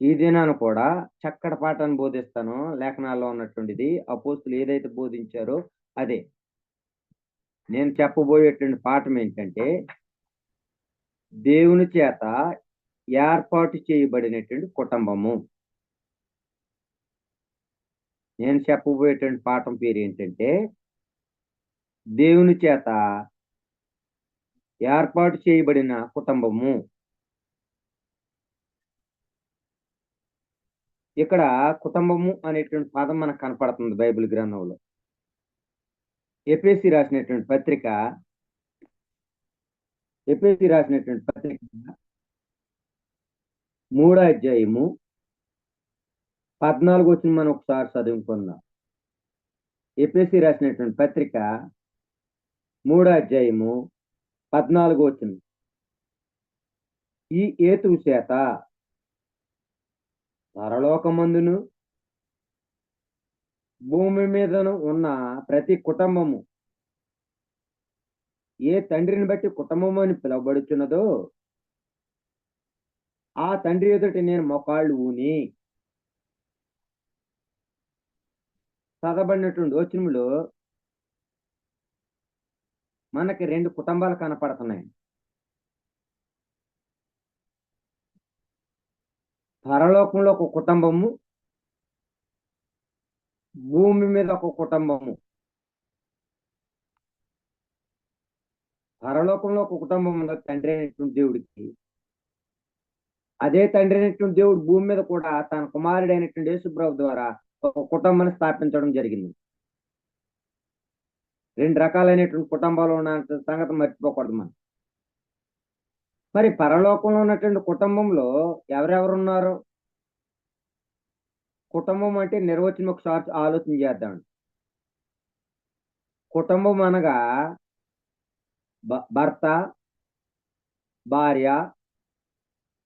ఈ దినాన కూడా చక్కటి పాఠాన్ని బోధిస్తాను. లేఖనాల్లో ఉన్నటువంటిది అపోస్తులు ఏదైతే బోధించారో అదే. నేను చెప్పబోయేటువంటి పాఠం ఏంటంటే దేవుని చేత ఏర్పాటు చేయబడినటువంటి కుటుంబము. నేను చెప్పబోయేటువంటి పాఠం పేరు ఏంటంటే దేవుని చేత ఏర్పాటు చేయబడిన కుటుంబము. ఇక్కడ కుటుంబము అనేటువంటి పదం మనకు కనపడుతుంది బైబిల్ గ్రంథంలో. ఎపిఎస్సి రాసినటువంటి పత్రిక ఎపిఎస్సి రాసినటువంటి పత్రిక మూడో అధ్యాయము పద్నాలుగు వచ్చిన మనం ఒకసారి చదువుకుందాం. ఎపిఎస్సి రాసినటువంటి పత్రిక మూడో అధ్యాయము పద్నాలుగు వచ్చింది ఈ ఏతువు చేత పరలోకమందును భూమి మీదను ఉన్న ప్రతి కుటుంబము ఏ తండ్రిని బట్టి కుటుంబము అని పిలువబడుచున్నదో ఆ తండ్రి ఎదుటి నేను మొకాళ్ళు ఊని చదవబడినటువంటి వచనములో మనకి రెండు కుటుంబాలు కనపడుతున్నాయి. పరలోకంలో ఒక కుటుంబము భూమి మీద ఒక కుటుంబము. పరలోకంలో ఒక కుటుంబం ఉన్న తండ్రి అయినటువంటి దేవుడికి అదే తండ్రి అయినటువంటి దేవుడు భూమి మీద కూడా తన కుమారుడు అయినటువంటి యేసుప్రభు ద్వారా ఒక కుటుంబాన్ని స్థాపించడం జరిగింది. రెండు రకాలైనటువంటి కుటుంబాలు ఉన్న సంగతి మర్చిపోకూడదు మనం. మరి పరలోకంలో ఉన్నటువంటి కుటుంబంలో ఎవరెవరు ఉన్నారు కుటుంబం అంటే నిర్వచనం ఒకసారి ఆలోచన చేద్దాం. కుటుంబం అనగా భర్త భార్య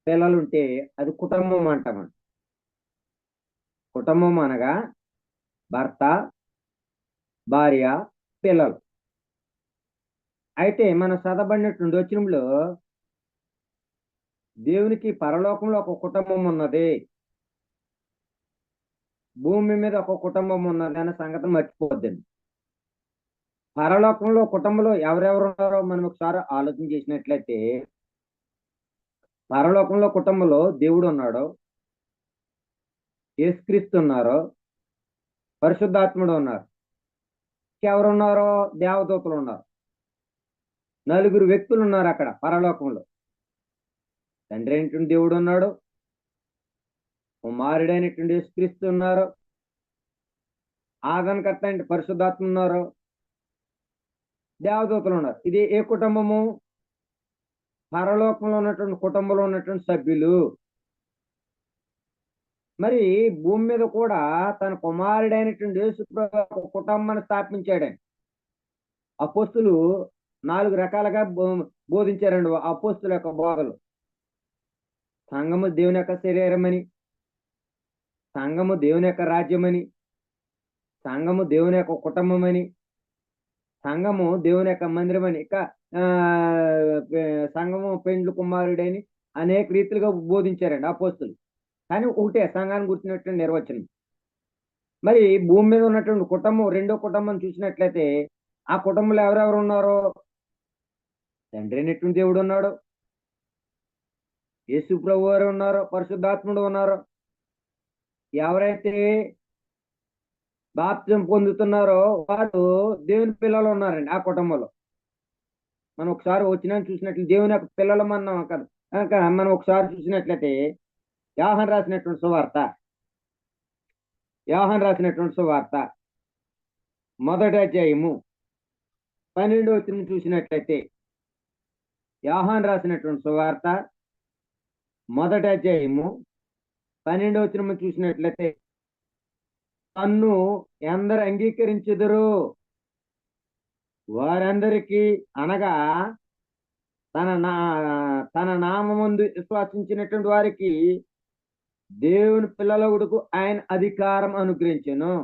పిల్లలుంటే అది కుటుంబం అంటామండి కుటుంబం అనగా భర్త భార్య పిల్లలు. అయితే మన చదవబడినటువంటి వచ్చినప్పుడు దేవునికి పరలోకంలో ఒక కుటుంబం ఉన్నది. భూమి మీద ఒక కుటుంబం ఉన్నది అనే సంగతి మర్చిపోద్దండి పరలోకంలో కుటుంబంలో ఎవరెవరు ఉన్నారో మనం ఒకసారి ఆలోచన చేసినట్లయితే పరలోకంలో కుటుంబంలో దేవుడు ఉన్నాడు యేసుక్రీస్తు ఉన్నారు పరిశుద్ధాత్ముడు ఉన్నారు. ఎవరున్నారో దేవదూతలు ఉన్నారు. నలుగురు వ్యక్తులు ఉన్నారు అక్కడ పరలోకంలో. తండ్రి అయినటువంటి దేవుడు ఉన్నాడు. కుమారుడైనటువంటి యేసుక్రీస్తు ఉన్నారు. ఆదనకర్త అంటే పరిశుద్ధాత్మ ఉన్నారు. దేవదూతలు ఉన్నారు. ఇది ఏ కుటుంబము? పరలోకంలో ఉన్నటువంటి కుటుంబంలో ఉన్నటువంటి సభ్యులు. మరి భూమి మీద కూడా తన కుమారుడైనటువంటి యేసు కుటుంబాన్ని స్థాపించాడని అపోస్తులు నాలుగు రకాలుగా బోధించారండి. అపోస్తుల యొక్క బోధలు. సంఘము దేవుని యొక్క శరీరమని సంఘము దేవుని యొక్క రాజ్యమని సంఘము దేవుని యొక్క కుటుంబం అని సంఘము దేవుని యొక్క మందిరం అని ఇక సంఘము పెండ్లు కుమారుడని అనేక రీతిలుగా బోధించారండి అపోస్తులు. కానీ ఒకటే సంఘాన్ని గుర్తున్నటువంటి నిర్వచనం. మరి భూమి మీద ఉన్నటువంటి కుటుంబం రెండో కుటుంబం చూసినట్లయితే ఆ కుటుంబంలో ఎవరెవరు ఉన్నారో? తండ్రి అయినటువంటి దేవుడు ఉన్నాడు. యేసు ప్రభు వారు ఉన్నారు పరిశుద్ధాత్ముడు ఉన్నారు ఎవరైతే బాప్త్యం పొందుతున్నారో వారు దేవుని పిల్లలు ఉన్నారండి ఆ కుటుంబంలో. మనం ఒకసారి వచ్చినా చూసినట్లు దేవుని యొక్క పిల్లలు మనం కదా. మనం ఒకసారి చూసినట్లయితే యాహన్ రాసినటువంటి సువార్త యాహన్ రాసినటువంటి సువార్త మొదటి అధ్యాయము పన్నెండు వచ్చిన చూసినట్లయితే యాహాన్ రాసినటువంటి సువార్త మొదటి అధ్యాయము పన్నెండవ వచ్చిన చూసినట్లయితే తన్ను ఎందరు అంగీకరించుదురు? వారందరికీ అనగా తన నా తన నామందు విశ్వాసించినటువంటి వారికి దేవుని పిల్లలవుడుకు ఆయన అధికారం అనుగ్రహించను.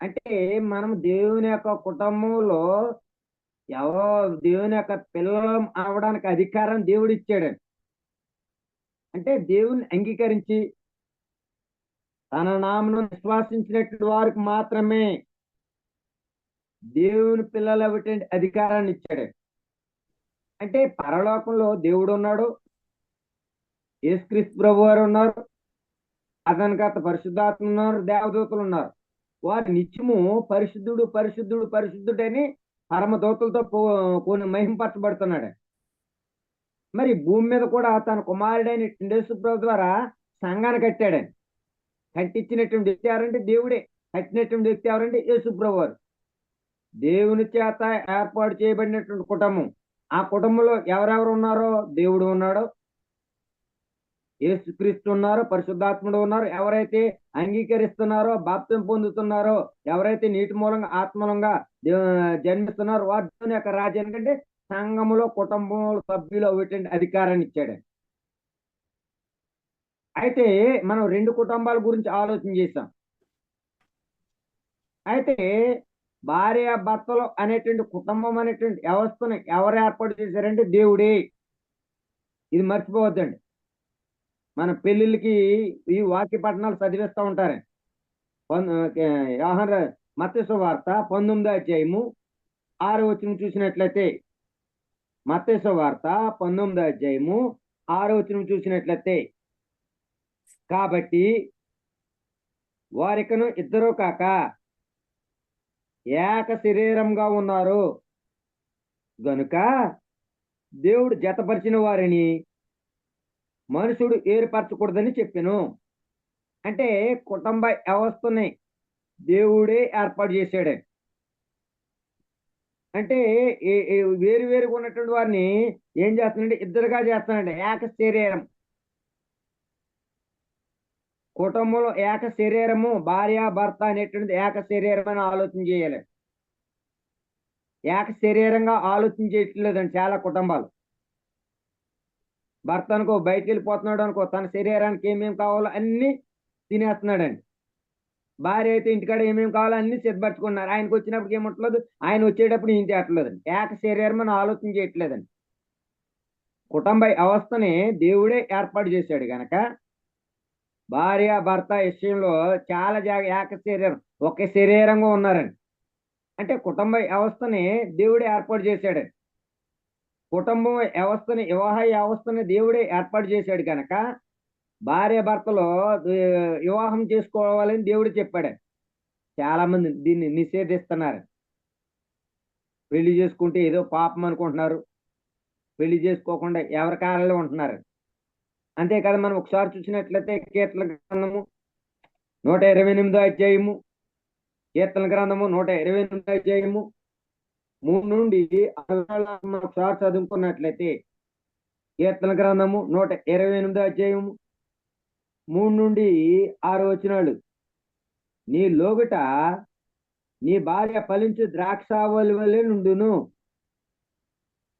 అంటే మనం దేవుని యొక్క కుటుంబంలో ఎవరో దేవుని యొక్క పిల్లలు అవడానికి అధికారం దేవుడు ఇచ్చాడండి అంటే దేవుని అంగీకరించి తన నామను విశ్వాసించినట్టు వారికి మాత్రమే దేవుని పిల్లలు అవ్వటువంటి అధికారాన్ని ఇచ్చాడు. అంటే పరలోకంలో దేవుడు ఉన్నాడు యేసుక్రీస్తు ప్రభు వారు ఉన్నారు అతని గత పరిశుద్ధాత్మ ఉన్నారు దేవదూతలు ఉన్నారు. వారు నిత్యము పరిశుద్ధుడు పరిశుద్ధుడు పరిశుద్ధుడని పరమదూతలతో పో- కొన్ని మహింపరచబడుతున్నాడు. మరి భూమి మీద కూడా తన కుమారుడైన యేసుప్రభు ద్వారా సంఘాన్ని కట్టాడని. కట్టించినటువంటి వ్యక్తి ఎవరంటే దేవుడే. కట్టినటువంటి వ్యక్తి ఎవరంటే యేసుప్రభు వారు. దేవుని చేత ఏర్పాటు చేయబడినటువంటి కుటుంబం. ఆ కుటుంబంలో ఎవరెవరు ఉన్నారో? దేవుడు ఉన్నాడు. యేసుక్రీస్తు ఉన్నారు పరిశుద్ధాత్ముడు ఉన్నారు. ఎవరైతే అంగీకరిస్తున్నారో బాప్తం పొందుతున్నారో ఎవరైతే నీటి మూలంగా ఆత్మలంగా జన్మిస్తున్నారో వారు దేవుని యొక్క రాజ్యానికంటే సంఘములో కుటుంబంలో సభ్యులు అవ్వేటువంటి అధికారాన్ని ఇచ్చాడు. అయితే మనం రెండు కుటుంబాల గురించి ఆలోచన చేశాం. అయితే భార్య భర్తలు అనేటువంటి కుటుంబం అనేటువంటి వ్యవస్థను ఎవరు ఏర్పాటు చేశారంటే దేవుడే. ఇది మర్చిపోవద్దండి. మన పెళ్ళిళ్ళకి ఈ వాక్య పట్టణాలు చదివిస్తూ ఉంటారు. వ్యవహార మత్స్య వార్త పంతొమ్మిదో అధ్యాయము ఆరు వచ్చిన చూసినట్లయితే మత్స్య వార్త పంతొమ్మిదో అధ్యాయము ఆరు చూసినట్లయితే కాబట్టి వారికను ఇద్దరు కాక ఏక శరీరంగా ఉన్నారు. గనుక దేవుడు జతపరిచిన వారిని మనుషుడు ఏర్పరచకూడదని చెప్పాను. అంటే కుటుంబ వ్యవస్థని దేవుడే ఏర్పాటు చేశాడు. అంటే ఏ- వేరు వేరుగా ఉన్నటువంటి వారిని ఏం చేస్తున్నాడంటే ఇద్దరుగా చేస్తున్నాడు ఏక శరీరం. కుటుంబంలో ఏక శరీరము భార్య భర్త అనేటువంటిది ఏక శరీరం అని ఆలోచన చేయాలి. ఏక శరీరంగా ఆలోచన చేయట్లేదండి చాలా కుటుంబాలు. భర్త అనుకో బయటికి వెళ్ళిపోతున్నాడు అనుకో తన శరీరానికి ఏమేమి కావాలో అన్ని తినేస్తున్నాడండి. భార్య అయితే ఇంటికాడ ఏమేమి కావాలో అన్ని సిద్ధపరచుకున్నారు. ఆయనకు వచ్చినప్పుడు ఏముంటలేదు ఆయన వచ్చేటప్పుడు ఇంటి చేయట్లేదండి ఏక శరీరం అని ఆలోచన చేయట్లేదండి. కుటుంబ అవస్థని దేవుడే ఏర్పాటు చేశాడు గనక భార్య భర్త విషయంలో చాలా జాగ ఏక శరీరం ఒకే శరీరంగా ఉన్నారండి. అంటే కుటుంబ వ్యవస్థని దేవుడే ఏర్పాటు చేశాడు కుటుంబం వ్యవస్థని వివాహ వ్యవస్థని దేవుడే ఏర్పాటు చేశాడు కనుక భార్య భర్తలో వివాహం చేసుకోవాలని దేవుడు చెప్పాడు. చాలా మంది దీన్ని నిషేధిస్తున్నారు. పెళ్ళి చేసుకుంటే ఏదో పాపం అనుకుంటున్నారు. పెళ్ళి చేసుకోకుండా ఎవరి కాలంలో ఉంటున్నారు. అంతే కదా మనం ఒకసారి చూసినట్లయితే కీర్తన గ్రంథము నూట ఇరవై ఎనిమిదో అధ్యాయము. కీర్తన గ్రంథము నూట ఇరవై ఎనిమిదో అధ్యాయము. మూడు నుండి ఒకసారి చదువుకున్నట్లయితే కీర్తన గ్రంథము నూట ఇరవై ఎనిమిదో అధ్యాయము. మూడు నుండి ఆరు వచ్చినాడు నీ లోగుట నీ భార్య ఫలించు ద్రాక్షావళి వలె నుండును.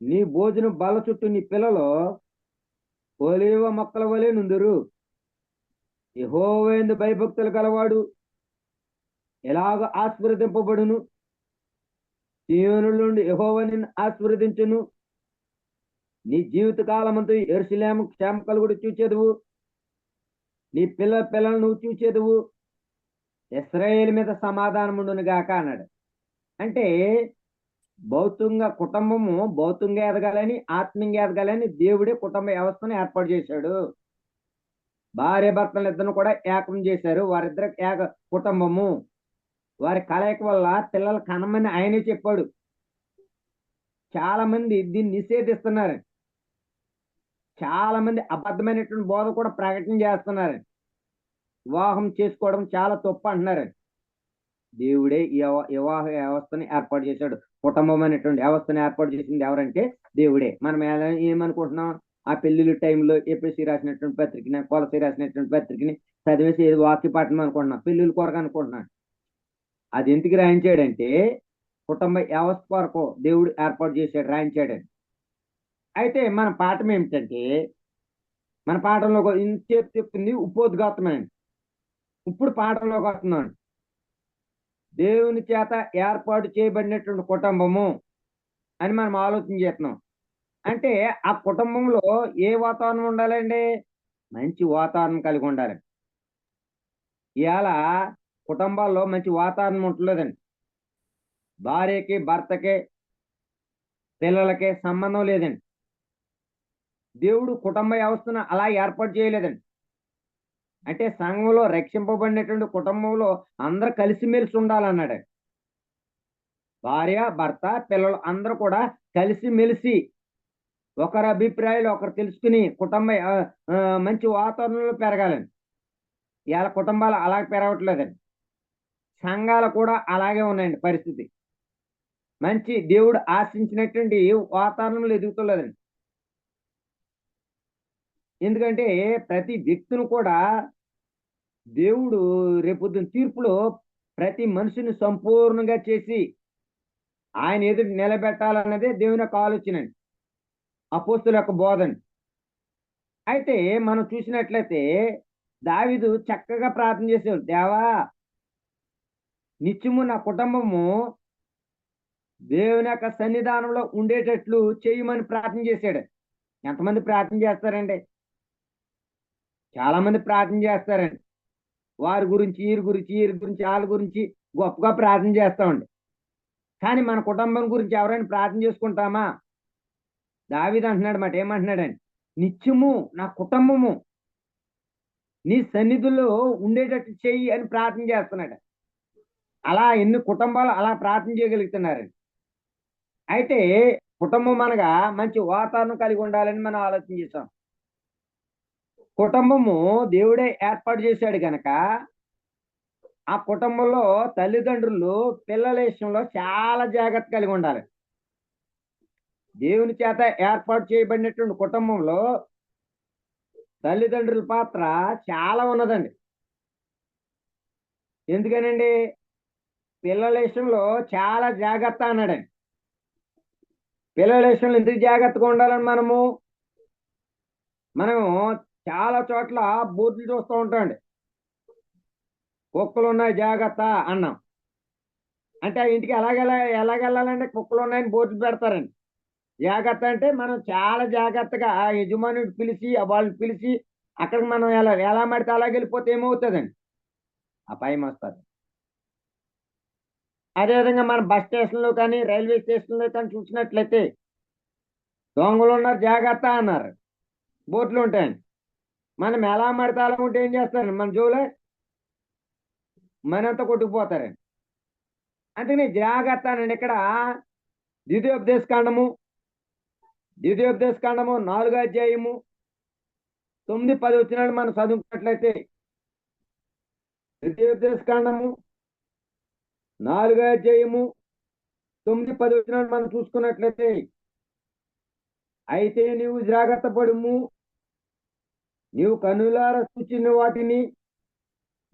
నీ భోజనం బల చుట్టూ నీ పిల్లలు ఒలివ మొక్కల వలె నుందురు యెహోవాయందు భయభక్తులు కలవాడు ఎలాగ ఆస్వాదింపబడును సీయోను నుండి యెహోవా నీ జీవిత కాలమంతా ఎరుసలేము క్షేమ కలుగుడు చూచేదువు. నీ పిల్ల పిల్లలు నువ్వు చూచేదువు? ఇస్రాయేల్ మీద సమాధానం ఉండును గాక అన్నాడు. అంటే భౌతికంగా కుటుంబము భౌతికంగా ఎదగాలని ఆత్మీయంగా ఎదగాలని దేవుడే కుటుంబ వ్యవస్థను ఏర్పాటు చేశాడు. భార్య భర్తలు ఇద్దరు కూడా ఏకం చేశారు. వారిద్దరు ఏక కుటుంబము. వారి కలయిక వల్ల పిల్లలు కనమని ఆయనే చెప్పాడు. చాలా మంది దీన్ని నిషేధిస్తున్నారు. చాలా మంది అబద్ధమైనటువంటి బోధ కూడా ప్రకటన చేస్తున్నారు. వివాహం చేసుకోవడం చాలా తప్పు అంటున్నారు. దేవుడే ఈ వివాహ వ్యవస్థని ఏర్పాటు చేశాడు. కుటుంబం అనేటువంటి వ్యవస్థను ఏర్పాటు చేసింది ఎవరంటే దేవుడే. మనం ఎలా- ఏమనుకుంటున్నాం? ఆ పెళ్ళిళ్ళ టైంలో ఏపీసీ రాసినటువంటి పత్రికని కొలసీ రాసినటువంటి పత్రికని చదివేసి ఏదో వాక్య పాఠం అనుకుంటున్నాం పెళ్ళిళ్ళ కొరకు అనుకుంటున్నాను అది ఎందుకు రాయించాడంటే కుటుంబ వ్యవస్థ కొరకు దేవుడు ఏర్పాటు చేశాడు రాయించాడని అయితే మన పాఠం ఏమిటంటే మన పాఠంలో ఒక ఇంతసేపు చెప్పింది ఇప్పుడు పాఠంలోకి వస్తున్నాను దేవుని చేత ఏర్పాటు చేయబడినటువంటి కుటుంబము అని మనం ఆలోచన చేస్తున్నాం. అంటే ఆ కుటుంబంలో ఏ వాతావరణం ఉండాలండి? మంచి వాతావరణం కలిగి ఉండాలి ఇవాళ కుటుంబాల్లో మంచి వాతావరణం ఉండలేదండి భార్యకి భర్తకి పిల్లలకి సంబంధం లేదండి. దేవుడు కుటుంబ వ్యవస్థను అలా ఏర్పాటు చేయలేదండి. అంటే సంఘంలో రక్షింపబడినటువంటి కుటుంబంలో అందరూ కలిసిమెలిసి ఉండాలన్నాడు భార్య భర్త పిల్లలు అందరూ కూడా కలిసిమెలిసి ఒకరి అభిప్రాయాలు ఒకరు తెలుసుకుని కుటుంబ మంచి వాతావరణంలో పెరగాలండి. ఇవాళ కుటుంబాలు అలాగే పెరగట్లేదండి. సంఘాలు కూడా అలాగే ఉన్నాయండి పరిస్థితి. మంచి దేవుడు ఆశించినటువంటి వాతావరణంలో ఎదుగుతలేదండి. ఎందుకంటే ప్రతి వ్యక్తిని కూడా దేవుడు రేపొద్దున తీర్పులో ప్రతి మనిషిని సంపూర్ణంగా చేసి ఆయన ఎదురు నిలబెట్టాలన్నదే దేవుని యొక్క ఆలోచన అండి. అపోస్తుల యొక్క బోధన అయితే మనం చూసినట్లయితే దావిదు చక్కగా ప్రార్థన చేసేవాడు. దేవా నిత్యము నా కుటుంబము దేవుని యొక్క సన్నిధానంలో ఉండేటట్లు చేయమని ప్రార్థన చేశాడు. ఎంతమంది ప్రార్థన చేస్తారండి? చాలా మంది ప్రార్థన చేస్తారండి. వారి గురించి వీరి గురించి వీరి గురించి వాళ్ళ గురించి గొప్పగా ప్రార్థన చేస్తామండి కానీ మన కుటుంబం గురించి ఎవరైనా ప్రార్థన చేసుకుంటామా? దావిది అంటున్నాడు మాట ఏమంటున్నాడండి? నిత్యము నా కుటుంబము నీ సన్నిధిలో ఉండేటట్టు చెయ్యి అని ప్రార్థన చేస్తున్నాడు. అలా ఎన్ని కుటుంబాలు అలా ప్రార్థన చేయగలుగుతున్నారండి. అయితే కుటుంబం అనగా మంచి వాతావరణం కలిగి ఉండాలని మనం ఆలోచన చేసాం కుటుంబము దేవుడే ఏర్పాటు చేశాడు గనక ఆ కుటుంబంలో తల్లిదండ్రులు పిల్లల విషయంలో చాలా జాగ్రత్త కలిగి ఉండాలి. దేవుని చేత ఏర్పాటు చేయబడినటువంటి కుటుంబంలో తల్లిదండ్రుల పాత్ర చాలా ఉన్నదండి. ఎందుకనండి? పిల్లల విషయంలో చాలా జాగ్రత్త అన్నాడండి. పిల్లల విషయంలో ఎందుకు జాగ్రత్తగా ఉండాలని మనము మనము చాలా చోట్ల బోర్డులు చూస్తూ ఉంటామండి కుక్కలు ఉన్నాయి జాగ్రత్త అన్నాం. అంటే ఆ ఇంటికి ఎలాగెలా ఎలాగెళ్ళాలంటే కుక్కలు ఉన్నాయని బోర్డులు పెడతారండి. జాగ్రత్త అంటే మనం చాలా జాగ్రత్తగా ఆ యజమానుడు పిలిచి వాళ్ళు వాళ్ళని పిలిచి అక్కడికి మనం ఎలా ఎలా మడితే అలాగ వెళ్ళిపోతే ఏమవుతుందండి? అపాయం వస్తుంది. అదేవిధంగా మన బస్ స్టేషన్లో కానీ రైల్వే స్టేషన్లో కానీ చూసినట్లయితే దొంగలు ఉన్నారు జాగ్రత్త అన్నారు. బోట్లు ఉంటాయండి. మనం ఎలా పడితే ఉంటే ఏం చేస్తారండి? మన జోలే మనంతా కొట్టుకుపోతారండి. అందుకని జాగ్రత్త అండి ఇక్కడ. ద్వితీయోపదేశ కాండము నాలుగో అధ్యాయము తొమ్మిది పది వచ్చినాడు మనం చదువుకున్నట్లయితే ద్వితీయోపదేశకాండము నాలుగో అధ్యాయము తొమ్మిది పది వచ్చినాడు మనం చూసుకున్నట్లయితే అయితే నీవు జాగ్రత్త పడుము. నీవు కనులార చూచిన వాటిని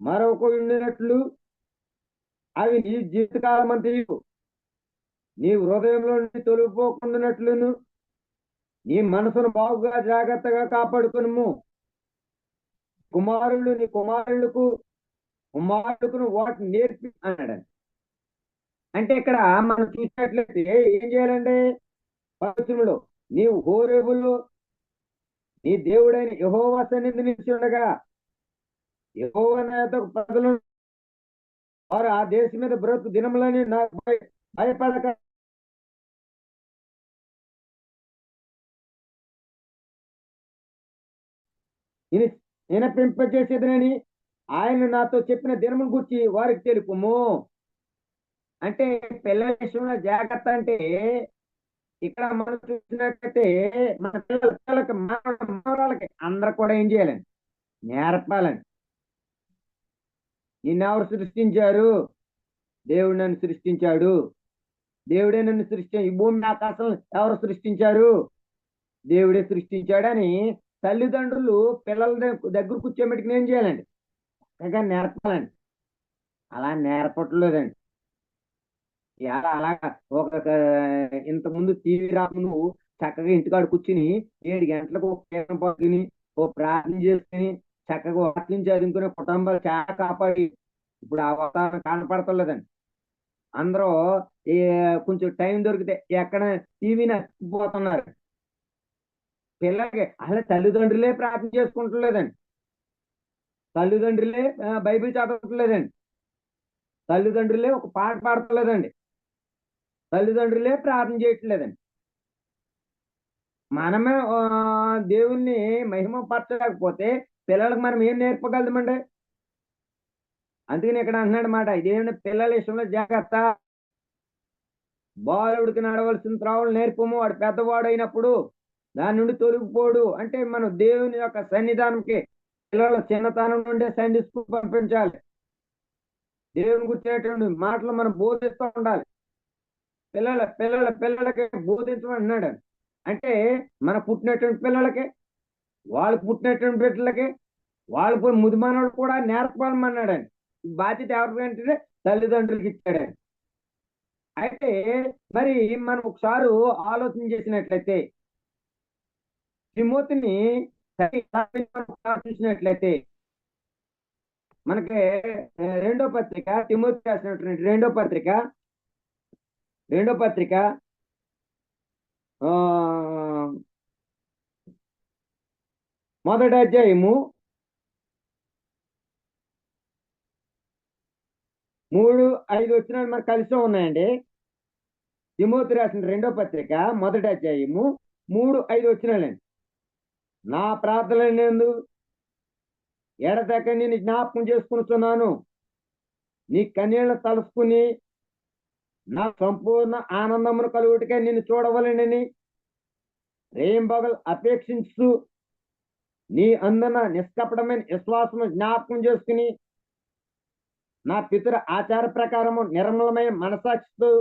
మరొక ఉండినట్లు అవి నీ జీవితకాలం అంతయు నీ హృదయంలో నుండి నీ మనసును బాగుగా జాగ్రత్తగా కాపాడుకును కుమారులు నీ కుమారులకు కుమారులకు వాటిని నేర్పి అన్నాడు. అంటే ఇక్కడ మనం చూసినట్లయితే ఏం చేయాలంటే పరిశ్రమలో నీవు హోరేబుల్లో నీ దేవుడైన యహోవా సన్నిధి నిలిచి ఉండగా యహోవా నేత ప్రజలు వారు ఆ దేశం మీద బ్రతుకు దినములని నాకు భయపడక. విని- వినపింపజేసేదనని ఆయన నాతో చెప్పిన దినమును గురించి వారికి తెలుపుము. అంటే పిల్లల విషయంలో జాగ్రత్త అంటే ఇక్కడ మనం చూసినట్టయితే మన పిల్లలకి మనవరాలకి అందరు కూడా ఏం చేయాలండి? నేర్పాలండి. నిన్నెవరు సృష్టించారు? దేవుడు నన్ను సృష్టించాడు. దేవుడే నన్ను సృష్టి ఈ భూమి ఆకాశం ఎవరు సృష్టించారు? దేవుడే సృష్టించాడని తల్లిదండ్రులు పిల్లల దగ్గర కూర్చోబెట్టుకుని ఏం చేయాలండి? చక్కగా నేర్పాలండి. అలా నేర్పట్లేదండి. అలాగా. ఒక ఇంత ముందు టీవీ రామును చక్కగా ఇంటికాడ కూర్చుని ఏడు గంటలకు ఒక కీర్తన పట్టుకుని ఓ ప్రార్థన చేసుకుని చక్కగా వాక్యం చదువుకునే కుటుంబాలు చాలా కాపాడి. ఇప్పుడు ఆ వాతావరణం కనపడతలేదండి. అందరూ కొంచెం టైం దొరికితే ఎక్కడ టీవీ నచ్చిపోతున్నారు పిల్లలకి అసలు తల్లిదండ్రులే ప్రార్థన చేసుకుంటలేదండి. తల్లిదండ్రులే బైబిల్ చదవట్లేదండి. తల్లిదండ్రులే ఒక పాట పాడతలేదండి. తల్లిదండ్రులే ప్రార్థన చేయట్లేదండి. మనమే ఆ, దేవుణ్ణి మహిమ పరచలేకపోతే పిల్లలకు మనం ఏం నేర్పగలమండి? అందుకని ఇక్కడ అంటున్నాడు మాట ఇదేంటి పిల్లల విషయంలో జాగ్రత్త. బాలుడికి నడవలసిన త్రావులు నేర్పము వాడు పెద్దవాడు అయినప్పుడు దాని నుండి తొలగిపోడు. అంటే మనం దేవుని యొక్క సన్నిధానంకి పిల్లల చిన్నతనం నుండే సండే పంపించాలి. దేవుని గుర్చేటువంటి మాటలు మనం బోధిస్తూ ఉండాలి. పిల్లల పిల్లల పిల్లలకి బోధించమన్నాడు అంటే మన పుట్టినటువంటి పిల్లలకి వాళ్ళు పుట్టినటువంటి బిడ్డలకి వాళ్ళకి పోయి ముదిమానోడు కూడా నేర్పాలమన్నాడండి బాధ్యత ఎవరికంటే తల్లిదండ్రులకి ఇచ్చాడని అయితే మరి మనం ఒకసారి ఆలోచన చేసినట్లయితే త్రిమూర్తిని చూసినట్లయితే మనకి రెండో పత్రిక తిమోతి రాసినటువంటి రెండో పత్రిక రెండో పత్రిక మొదటి అధ్యాయము మూడు ఐదు వచ్చినాలు మనకు కలిసి ఉన్నాయండి. తిమోతి రాసిన రెండో పత్రిక మొదటి అధ్యాయము మూడు ఐదు వచ్చినాలండి నా ప్రార్థన నేను నేను జ్ఞాపకం చేసుకుంటున్నాను నీ కన్నీళ్ళ తలుసుకుని నా సంపూర్ణ ఆనందమును కలుగుటికే నిన్ను చూడవలనని రేంబగల్ అపేక్షించు నీ అందున నిష్కపటమైన విశ్వాసము జ్ఞాపకం చేసుకుని నా పితృ ఆచార ప్రకారము నిర్మలమైన మనసాక్షితో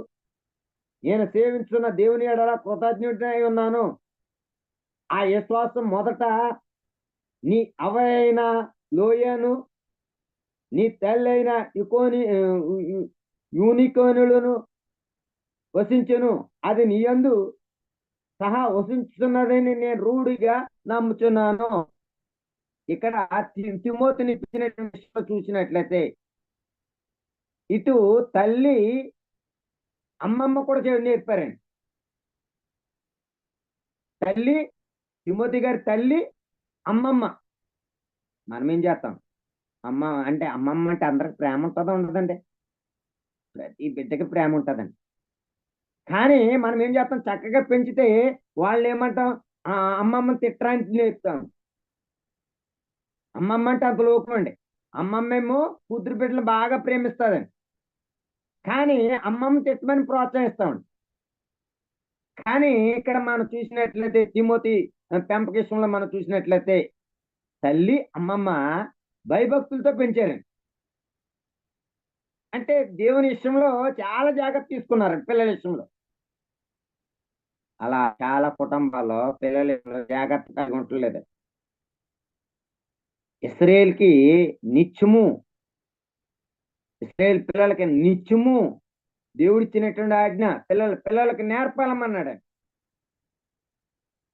నేను సేవించున్న దేవుని ఎడల కృతజ్ఞుడై ఉన్నాను. ఆ విశ్వాసం మొదట నీ అవైన లోయను నీ తల్లైన యుకోని యూనికోనులను వసించెను. అది నీ యందు సహా వసించుతున్నదని నేను రూఢిగా నమ్ముచున్నాను. ఇక్కడ తిమోతిని చూసినట్లయితే ఇటు తల్లి అమ్మమ్మ కూడా చే- నేర్పారండి. తల్లి తిమోతి గారి తల్లి అమ్మమ్మ. మనం ఏం చేస్తాం? అమ్మ అంటే అమ్మమ్మ అంటే అందరికి ప్రేమ ఉంటుందా ఉండదండి? ప్రతి బిడ్డకి ప్రేమ ఉంటుందండి. కానీ మనం ఏం చేస్తాం? చక్కగా పెంచితే వాళ్ళు ఏమంటాం ఆ అమ్మమ్మ తిట్టడానికి నేర్పుతాం అమ్మమ్మ అంటే అంత లోకం అండి. అమ్మమ్మ ఏమో కూతురు బిడ్డలు బాగా ప్రేమిస్తుందండి. కానీ అమ్మమ్మ తిట్టమని ప్రోత్సహిస్తామండి. కానీ ఇక్కడ మనం చూసినట్లయితే తిమోతి పెంపకిష్టంలో మనం చూసినట్లయితే తల్లి అమ్మమ్మ భయభక్తులతో పెంచారండి. అంటే దేవుని విషయంలో చాలా జాగ్రత్త తీసుకున్నారు పిల్లల విషయంలో. అలా చాలా కుటుంబాల్లో పిల్లలు జాగ్రత్త కలిగి ఉండలేదు ఇస్రాయేల్కి నిత్యము ఇస్రాయేల్ పిల్లలకి నిత్యము దేవుడిచ్చినటువంటి ఆజ్ఞ పిల్లలు పిల్లలకి నేర్పాలమన్నాడని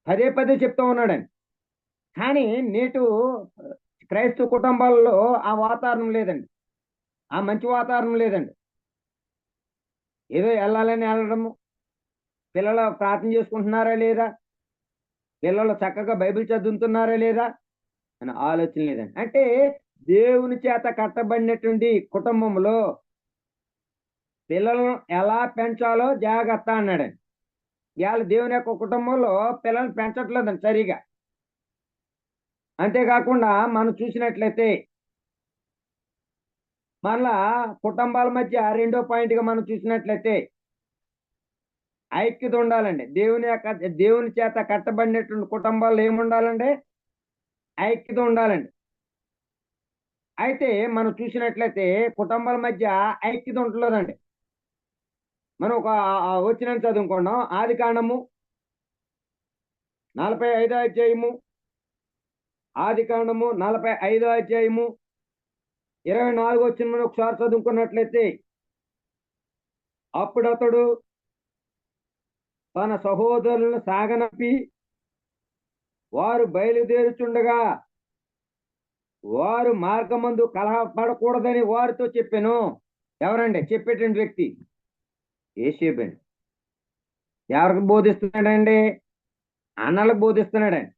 పదే పదే చెప్తూ ఉన్నాడని కానీ నేటు క్రైస్తవ కుటుంబాల్లో ఆ వాతావరణం లేదండి. ఆ మంచి వాతావరణం లేదండి. ఏదో వెళ్ళాలని వెళ్ళడము. పిల్లలు ప్రార్థన చేసుకుంటున్నారా లేదా? పిల్లలు చక్కగా బైబిల్ చదువుతున్నారా లేదా? అని ఆలోచన లేదండి. అంటే దేవుని చేత కట్టబడినటువంటి కుటుంబంలో పిల్లలను ఎలా పెంచాలో జాగ్రత్త అన్నాడండి. ఇవాళ దేవుని యొక్క కుటుంబంలో పిల్లల్ని పెంచట్లేదండి సరిగా. అంతేకాకుండా మనం చూసినట్లయితే మరలా కుటుంబాల మధ్య రెండో పాయింట్గా మనం చూసినట్లయితే ఐక్యత ఉండాలండి. దేవుని యొక్క దేవుని చేత కట్టబడినటువంటి కుటుంబాల్లో ఏముండాలండి? ఐక్యత ఉండాలండి. అయితే మనం చూసినట్లయితే కుటుంబాల మధ్య ఐక్యత ఉండలేదండి మనం ఒక వచ్చిన చదువుకున్నాం ఆది కాండము నలభై ఐదో అధ్యాయము ఆది కాండము నలభై ఐదో అధ్యాయము ఇరవై నాలుగు వచ్చిన మనం ఒకసారి చదువుకున్నట్లయితే అప్పుడు అతడు తన సహోదరులను సాగనంపి వారు బయలుదేరుచుండగా వారు మార్గమందు కలహపడకూడదని వారితో చెప్పాను. ఎవరండి? చెప్పేటువంటి వ్యక్తి ఏసేబండి ఎవరికి బోధిస్తున్నాడండి? అన్నలకు బోధిస్తున్నాడండి.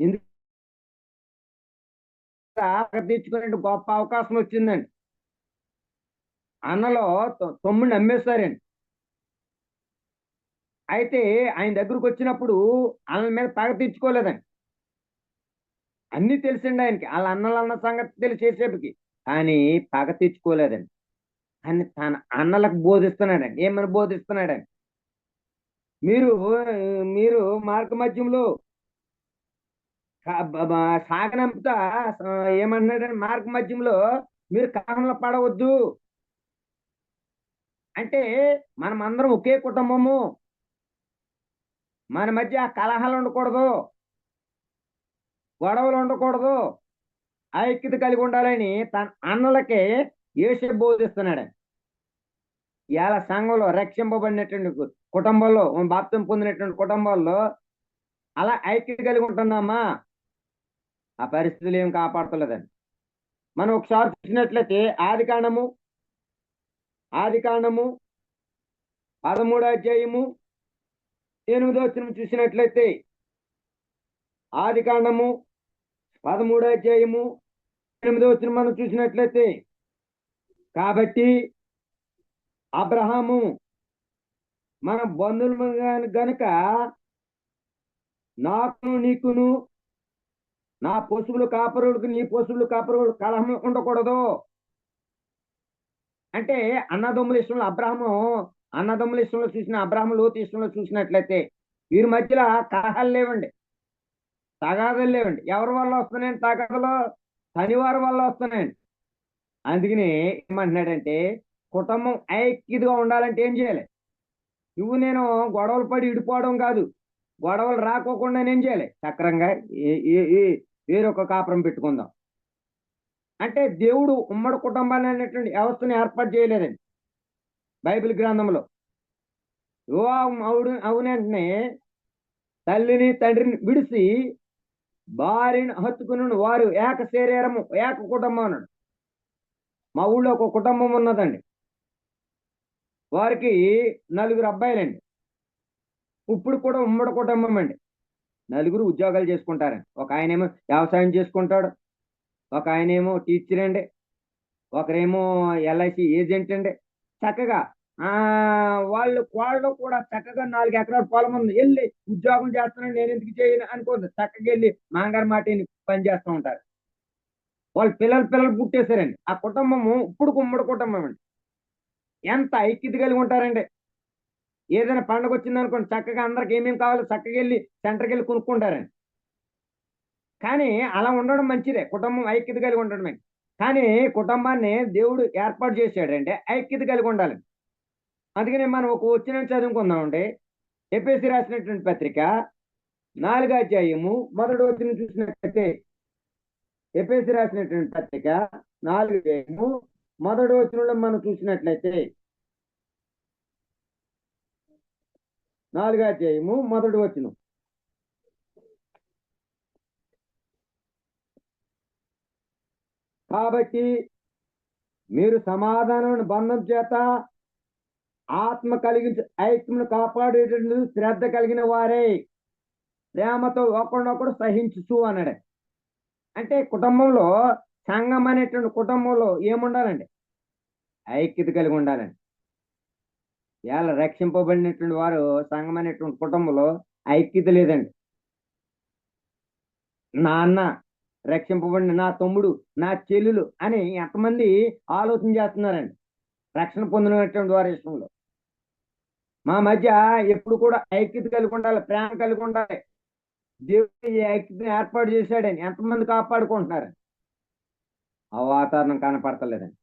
ఎందుకు తీర్చుకునే గొప్ప అవకాశం వచ్చిందండి. అన్నలో తొ- తమ్ముడిని అమ్మేశారండి అయితే ఆయన దగ్గరకు వచ్చినప్పుడు అన్న మీద పగ తీర్చుకోలేదండి. అన్ని తెలిసిండి ఆయనకి. వాళ్ళ అన్నలు అన్న సంగతి తెలిసేసేపుకి కానీ పగ తీర్చుకోలేదండి. అని తన అన్నలకు బోధిస్తున్నాడండి. ఏమని బోధిస్తున్నాడండి? మీరు మీరు మార్గ మధ్యంలో కా- ఏమన్నాడని మార్గ మధ్యంలో మీరు కాలంలో పడవద్దు. అంటే మనం అందరం ఒకే కుటుంబము. మన మధ్య కలహాలు ఉండకూడదు. గొడవలు ఉండకూడదు. ఐక్యత కలిగి ఉండాలని తన అన్నలకే ఏసే బోధిస్తున్నాడు. ఇవాళ సంఘంలో రక్షింపబడినటువంటి కుటుంబంలో కుటుంబాల్లో బాప్తం పొందినటువంటి కుటుంబాల్లో అలా ఐక్యత కలిగి ఉంటున్నామా? ఆ పరిస్థితులు ఏం కాపాడతలేదండి. మనం ఒకసారి చూసినట్లయితే ఆది కాండము ఆది కాండము పదమూడో అధ్యాయము ఎనిమిదో వచ్చిన చూసినట్లయితే ఆది కాండము పదమూడో అధ్యాయము ఎనిమిదో వచ్చిన మనం చూసినట్లయితే కాబట్టి అబ్రహాము మన బంధువులు గనుక నాకును నీకును నా పశువులు కాపరుడికి నీ పశువులు కాపరుడు కలహం ఉండకూడదు. అంటే అన్నదమ్ముల ఇష్టంలో అబ్రహము అన్నదమ్ముల ఇష్టంలో చూసిన అబ్రహము లోతు ఇష్టంలో చూసినట్లయితే వీరి మధ్యలో కలహాలు లేవండి. తగాదలు లేవండి. ఎవరి వల్ల వస్తున్నాయండి తగాదలు? శనివారం వల్ల వస్తున్నాయండి. అందుకని ఏమంటున్నాడంటే కుటుంబం ఐక్యతగా ఉండాలంటే ఏం చేయాలి? నువ్వు నేను గొడవలు పడి ఇడిపోవడం కాదు. గొడవలు రాకోకుండా ఏం చేయాలి? చక్రంగా ఏ- వేరొక కాపురం పెట్టుకుందాం. అంటే దేవుడు ఉమ్మడి కుటుంబాన్ని అనేటువంటి వ్యవస్థను ఏర్పాటు చేయలేదండి. బైబిల్ గ్రంథంలో. వివాహం అవుడు అవునంటనే తల్లిని తండ్రిని విడిచి భార్యను హత్తుకుని వారు ఏక శరీరము ఏక కుటుంబం అన్నాడు. మా ఊళ్ళో ఒక కుటుంబం ఉన్నదండి. వారికి నలుగురు అబ్బాయిలండి. ఇప్పుడు కూడా ఉమ్మడి కుటుంబం అండి. నలుగురు ఉద్యోగాలు చేసుకుంటారండి. ఒక ఆయనేమో వ్యవసాయం చేసుకుంటాడు ఒక ఆయనేమో టీచర్ అండి ఒకరేమో ఎల్ఐసి ఏజెంట్ అండి. చక్కగా ఆ వాళ్ళు వాళ్ళు కూడా చక్కగా నాలుగు ఎకరాల పొలం ఉంది. వెళ్ళి ఉద్యోగం చేస్తున్నాను నేను ఎందుకు చేయను అనుకోండి చక్కగా వెళ్ళి మాంగారు మాటని పని చేస్తూ ఉంటారు. వాళ్ళు పిల్లలు పిల్లలు పుట్టేశారండి. ఆ కుటుంబము ఇప్పుడు కుమ్మడి కుటుంబం అండి. ఎంత ఐక్యత కలిగి ఉంటారండి. ఏదైనా పండుగ వచ్చిందనుకోండి చక్కగా అందరికి ఏమేమి కావాలో చక్కగా వెళ్ళి సెంటర్కి వెళ్ళి కొనుక్కుంటారని. కానీ అలా ఉండడం మంచిదే కుటుంబం ఐక్యత కలిగి ఉండడమే. కానీ కుటుంబాన్ని దేవుడు ఏర్పాటు చేశాడంటే ఐక్యత కలిగి ఉండాలి. అందుకని మనం ఒక వచ్చిన చదువుకుందామండి. ఎపిఎస్సి రాసినటువంటి పత్రిక నాలుగో అధ్యాయము మొదటి వచ్చిన చూసినట్లయితే ఎపిఎస్సి రాసినటువంటి పత్రిక నాలుగు అధ్యాయము మొదటి వచ్చిన మనం చూసినట్లయితే నాలుగు అధ్యాయము మొదటి వచ్చిన కాబట్టి మీరు సమాధానం బంధం చేత ఆత్మ కలిగించి ఐక్యమును కాపాడేటట్లు శ్రద్ధ కలిగిన వారే ప్రేమతో ఒకరినొకడు సహించుచు అన్నాడు అంటే కుటుంబంలో సంఘం అనేటువంటి కుటుంబంలో ఏముండాలండి? ఐక్యత కలిగి ఉండాలండి. ఇవాళ రక్షింపబడినటువంటి వారు సంఘం అనేటువంటి కుటుంబంలో ఐక్యత లేదండి. నా అన్న రక్షింపబడిన నా తమ్ముడు నా చెల్లెలు అని ఎంతమంది ఆలోచన చేస్తున్నారండి. రక్షణ పొందినటువంటి వారి విషయంలో. మా మధ్య ఎప్పుడు కూడా ఐక్యత కలిగి ఉండాలి ప్రేమ కలిగి ఉండాలి. దేవుడు ఈ ఐక్యతను ఏర్పాటు చేశాడని ఎంతమంది కాపాడుకుంటున్నారు ఆ వాతావరణం కనపడతలేదండి.